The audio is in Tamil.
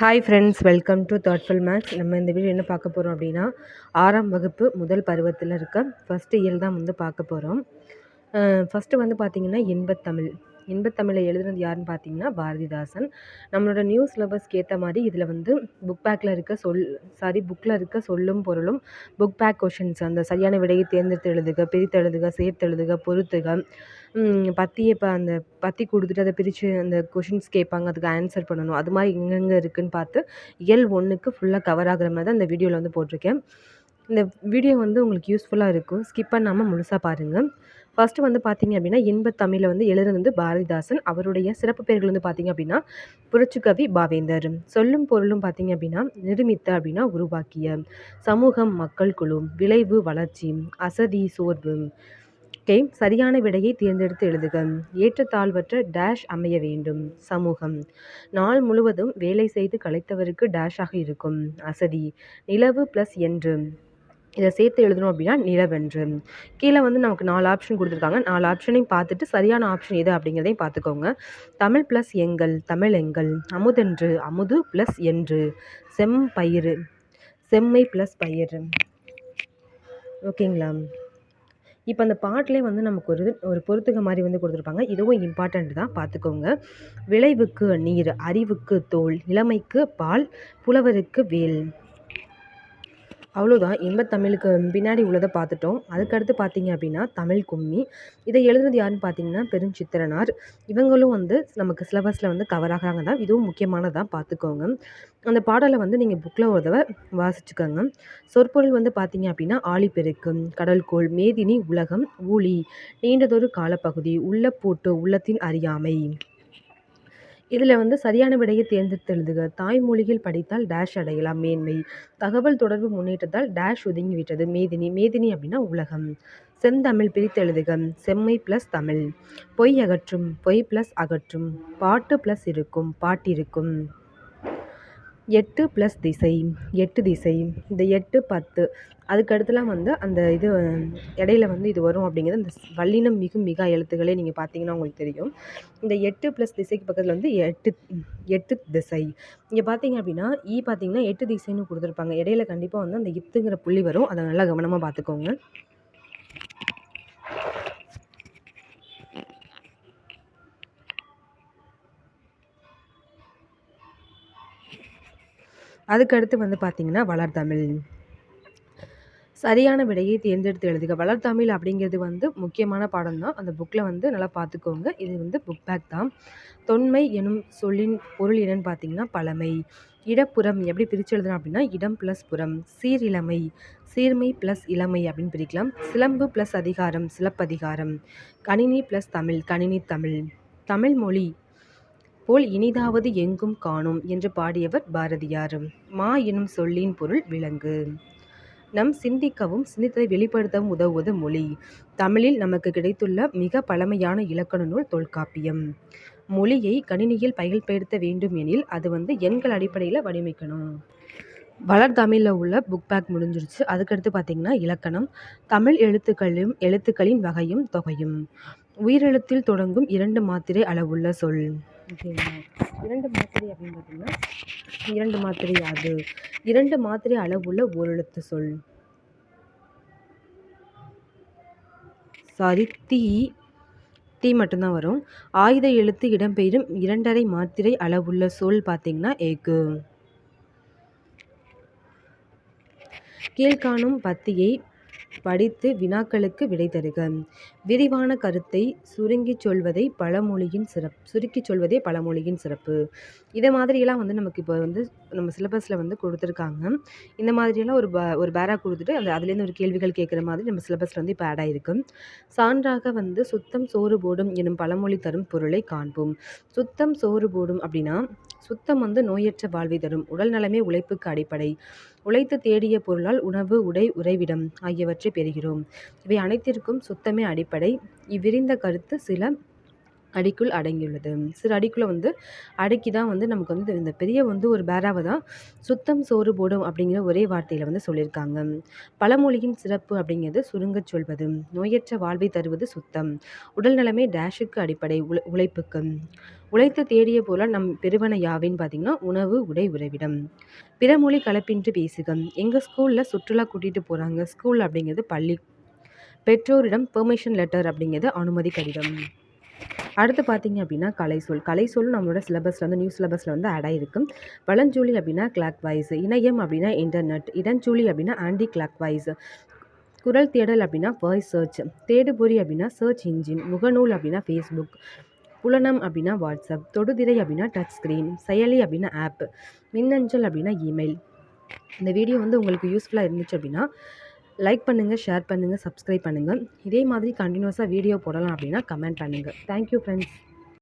Hi friends welcome to thoughtful makes நம்ம இந்த வீடியோ என்ன பார்க்க போகிறோம் அப்படின்னா ஆறாம் வகுப்பு முதல் பருவத்தில் இருக்க ஃபஸ்ட்டு இயல் தான் வந்து பார்க்க போகிறோம் ஃபஸ்ட்டு வந்து பார்த்திங்கன்னா இன்பத்தமிழ் இன்பத்தமிழை எழுதுனது யாருன்னு பார்த்தீங்கன்னா பாரதிதாசன். நம்மளோட நியூ சிலபஸ்க்கு ஏற்ற மாதிரி இதில் வந்து புக் பேக்கில் இருக்க சொல் சாரி புக்கில் இருக்க சொல்லும் பொருளும் புக் பேக் கொஷின்ஸ் அந்த சரியான விடையை தேர்ந்தெடுத்து எழுதுக பிரித்து எழுதுக சேர்த்து எழுதுக பொறுத்துக. பத்தியை இப்போ அந்த பத்தி கொடுத்துட்டு அதை பிரித்து அந்த கொஷின்ஸ் கேட்பாங்க அதுக்கு ஆன்சர் பண்ணணும். அது மாதிரி எங்கெங்கே இருக்குதுன்னு பார்த்து இயல் ஒன்றுக்கு ஃபுல்லாக கவர் ஆகிற மாதிரி தான் இந்த வீடியோவில் வந்து போட்டிருக்கேன். இந்த வீடியோ வந்து உங்களுக்கு யூஸ்ஃபுல்லாக இருக்கும். ஸ்கிப் பண்ணாமல் முழுசாக பாருங்கள் ஃபஸ்ட்டு வந்து பார்த்தீங்க அப்படின்னா இன்பத்தமிழில் வந்து எழுதுனது வந்து பாரதிதாசன். அவருடைய சிறப்பு பெயர்கள் வந்து பார்த்தீங்க அப்படின்னா புரட்சிக்கவி பாவேந்தர். சொல்லும் பொருளும் பார்த்தீங்க அப்படின்னா நிருமித்த அப்படின்னா உருவாக்கிய. சமூகம் மக்கள் குழு விளைவு வளர்ச்சி அசதி சோர்வு. ஓகே சரியான விடையை தேர்ந்தெடுத்து எழுதுக. ஏற்றத்தாழ்வற்ற டேஷ் அமைய வேண்டும். சமூகம். நாள் முழுவதும் வேலை செய்து களைத்தவருக்கு டேஷாக இருக்கும். அசதி. நிலவு ப்ளஸ் என்று. இதை சேர்த்து எழுதணும் அப்படின்னா நிலவென்று. கீழே வந்து நமக்கு நாலு ஆப்ஷன் கொடுத்துருக்காங்க. நாலு ஆப்ஷனையும் பார்த்துட்டு சரியான ஆப்ஷன் எது அப்படிங்கிறதையும் பார்த்துக்கோங்க. தமிழ் ப்ளஸ் எங்கள் தமிழ் எங்கள் அமுதென்று அமுது ப்ளஸ் என்று செம் பயிறு செம்மை ப்ளஸ் பயிறு. ஓகேங்களா இப்போ அந்த பாட்டிலே வந்து நமக்கு ஒரு ஒரு பொருத்துக மாதிரி வந்து கொடுத்துருப்பாங்க. இதுவும் இம்பார்ட்டண்ட் தான். பார்த்துக்கோங்க. விளைவுக்கு நீர் அறிவுக்கு தோல் இளமைக்கு பால் புலவருக்கு வேல். அவ்வளோதான். இன்பத்தமிழுக்கு பின்னாடி உள்ளதை பார்த்துட்டோம். அதுக்கடுத்து பார்த்தீங்க அப்படின்னா தமிழ் கும்மி. இதை எழுதுனது யாருன்னு பார்த்தீங்கன்னா பெருஞ்சித்திரனார். இவங்களும் வந்து நமக்கு சிலபஸில் வந்து கவர் ஆகிறாங்க தான். இதுவும் முக்கியமானதாக பார்த்துக்கோங்க. அந்த பாடலை வந்து நீங்கள் புக்கில் ஒரு தடவை வாசிச்சுக்கோங்க. சொற்பொருள் வந்து பார்த்தீங்க அப்படின்னா ஆழிப்பெருக்கு கடல்கோள் மேதினி உலகம் ஊழி நீண்டதொரு காலப்பகுதி உள்ள போட்டு உள்ளத்தின் அறியாமை. இதில் வந்து சரியான விடையை தேர்ந்தெடுத்து எழுதுக தாய்மொழியில் படித்தால் டேஷ் அடையலாம். மேன்மை. தகவல் தொடர்பு முன்னேற்றத்தால் டேஷ் ஒதுங்கிவிட்டது. மேதினி. மேதினி அப்படின்னா உலகம். செந்தமிழ் பிரித்து எழுதுக செம்மை ப்ளஸ் தமிழ். பொய் அகற்றும். பொய் ப்ளஸ் அகற்றும். பாட்டு ப்ளஸ் இருக்கும். பாட்டிருக்கும் எட்டு ப்ளஸ் திசை எட்டு திசை இந்த எட்டு பத்து. அதுக்கடுத்துலாம் வந்து அந்த இது இடையில வந்து இது வரும் அப்படிங்கிறது அந்த வல்லினம் மிகும் மிகா எழுத்துக்களே நீங்கள் பார்த்தீங்கன்னா உங்களுக்கு தெரியும். இந்த எட்டு ப்ளஸ் திசைக்கு பக்கத்தில் வந்து எட்டு எட்டு திசை. இங்கே பார்த்தீங்க அப்படின்னா ஈ பார்த்தீங்கன்னா எட்டு திசைன்னு கொடுத்துருப்பாங்க. இடையில கண்டிப்பாக வந்து அந்த இத்துங்கிற புள்ளி வரும். அதை நல்லா கவனமாக பார்த்துக்கோங்க. அதுக்கடுத்து வந்து பார்த்திங்கன்னா வளர்தமிழ் சரியான விடையை தேர்ந்தெடுத்து எழுதுக. வளர்தமிழ் அப்படிங்கிறது வந்து முக்கியமான பாடம் தான் அந்த புக்கில் வந்து நல்லா பார்த்துக்கோங்க. இது வந்து புக் பேக் தான். தொன்மை எனும் சொல்லின் பொருள் என்னன்னு பார்த்தீங்கன்னா பழமை. இடப்புறம் எப்படி பிரித்து எழுதணும் அப்படின்னா இடம் ப்ளஸ் புறம். சீரிழமை. சீர்மை ப்ளஸ் இளமை அப்படின்னு பிரிக்கலாம். சிலம்பு ப்ளஸ் அதிகாரம் சிலப்பதிகாரம். கணினி ப்ளஸ் தமிழ் கணினி தமிழ். தமிழ் மொழி போல் இனிதாவது எங்கும் காணும் என்று பாடியவர் பாரதியார். மா எனும் சொல்லின் பொருள் விலங்கு. நம் சிந்திக்கவும் சிந்தித்ததை வெளிப்படுத்தவும் உதவுவது மொழி. தமிழில் நமக்கு கிடைத்துள்ள மிக பழமையான இலக்கண நூல் தொல்காப்பியம். மொழியை கணினியில் பயன்படுத்த வேண்டும் எனில் அது வந்து எண்கள் அடிப்படையில் வடிவமைக்கணும். வளர்தமிழில் உள்ள புக் பேக் முடிஞ்சிருச்சு. அதுக்கடுத்து பார்த்திங்கன்னா இலக்கணம். தமிழ் எழுத்துக்களும் எழுத்துக்களின் வகையும் தொகையும். உயிரெழுத்தில் தொடங்கும் இரண்டு மாத்திரை அளவுள்ள சொல். ஓகேங்களா? இரண்டு மாத்திரை அப்படின்னு பார்த்தீங்கன்னா இரண்டு மாத்திரை அது இரண்டு மாத்திரை அளவுள்ள ஓரெழுத்து சொல். சாரி தீ. தீ மட்டும்தான் வரும். ஆயுத எழுத்து இடம்பெயரும் இரண்டரை மாத்திரை அளவுள்ள சொல் பார்த்தீங்கன்னா ஏக்கு. கீழ்காணும் பத்தியை படித்து வினாக்களுக்கு விடை தருக. விரிவான கருத்தை சுருங்கிச் சொல்வதை பழமொழியின் சிறப்பு சுருக்கிச் சொல்வதே பழமொழியின் சிறப்பு. இதை மாதிரியெல்லாம் வந்து நமக்கு இப்போ வந்து நம்ம சிலபஸில் வந்து கொடுத்துருக்காங்க. இந்த மாதிரியெல்லாம் ஒரு ப ஒரு பேரா கொடுத்துட்டு அந்த அதுலேருந்து ஒரு கேள்விகள் கேட்குற மாதிரி நம்ம சிலபஸில் வந்து இப்போ ஆட் ஆகிருக்கு சான்றாக வந்து சுத்தம் சோறு போடும் எனும் பழமொழி தரும் பொருளை காண்போம். சுத்தம் சோறு போடும் அப்படின்னா சுத்தம் வந்து நோயற்ற வாழ்வை தரும். உடல் நலமே உழைப்புக்கு அடிப்படை. உழைத்து தேடிய பொருளால் உணவு உடை உறைவிடம் ஆகியவற்றை பெறுகிறோம். இவை அனைத்திற்கும் சுத்தமே அடிப்படை. இவ்விரிந்த கருத்து சில அடிக்குள் அடங்கியுள்ளது. சிறு அடிக்குள்ளே வந்து அடக்கி தான் வந்து நமக்கு வந்து இந்த பெரிய வந்து ஒரு பேராவை தான் சுத்தம் சோறு போடும் அப்படிங்கிற ஒரே வார்த்தையில் வந்து சொல்லியிருக்காங்க. பழமொழியின் சிறப்பு அப்படிங்கிறது சுருங்கச் சொல்வது. நோயற்ற வாழ்வை தருவது சுத்தம். உடல் நலமே டேஷுக்கு அடிப்படை. உழை உழைப்புக்கு. உழைத்து தேடிய போல நம் பெருவன யாவின்னு பார்த்திங்கன்னா உணவு உடை உறைவிடம். பிறமொழி கலப்பின்றி பேசுக. எங்கள் ஸ்கூலில் சுற்றுலா கூட்டிகிட்டு போகிறாங்க ஸ்கூல் அப்படிங்கிறது பள்ளி. பெற்றோரிடம் பெர்மிஷன் லெட்டர் அப்படிங்கிறது அனுமதி கடிதம். அடுத்து பார்த்தீங்க அப்படின்னா கலைசொல் கலைசொல் நம்மளோட சிலபஸில் வந்து நியூ சிலபஸில் வந்து ஆட் ஆகிருக்கும் வளஞ்சூலி அப்படின்னா கிளாக் வைஸ் இணையம் அப்படின்னா இன்டர்நெட் இடஞ்சூலி அப்படின்னா ஆன்டி கிளாக் வைஸ் குரல் தேடல் அப்படின்னா வாய்ஸ் சர்ச் தேடுபொறி அப்படின்னா சர்ச் இன்ஜின் முகநூல் அப்படின்னா ஃபேஸ்புக் புலனம் அப்படின்னா வாட்ஸ்அப் தொடுதிரை அப்படின்னா டச் ஸ்க்ரீன் செயலி அப்படின்னா ஆப் மின்னஞ்சல் அப்படின்னா இமெயில் இந்த வீடியோ வந்து உங்களுக்கு யூஸ்ஃபுல்லாக இருந்துச்சு அப்படின்னா லைக் பண்ணுங்கள் ஷேர் பண்ணுங்கள் சப்ஸ்கிரைப் பண்ணுங்கள் இதே மாதிரி கண்டினியூஸாக வீடியோ போடலாம் அப்படின்னா கமெண்ட் பண்ணுங்கள் தேங்க்யூ ஃப்ரெண்ட்ஸ்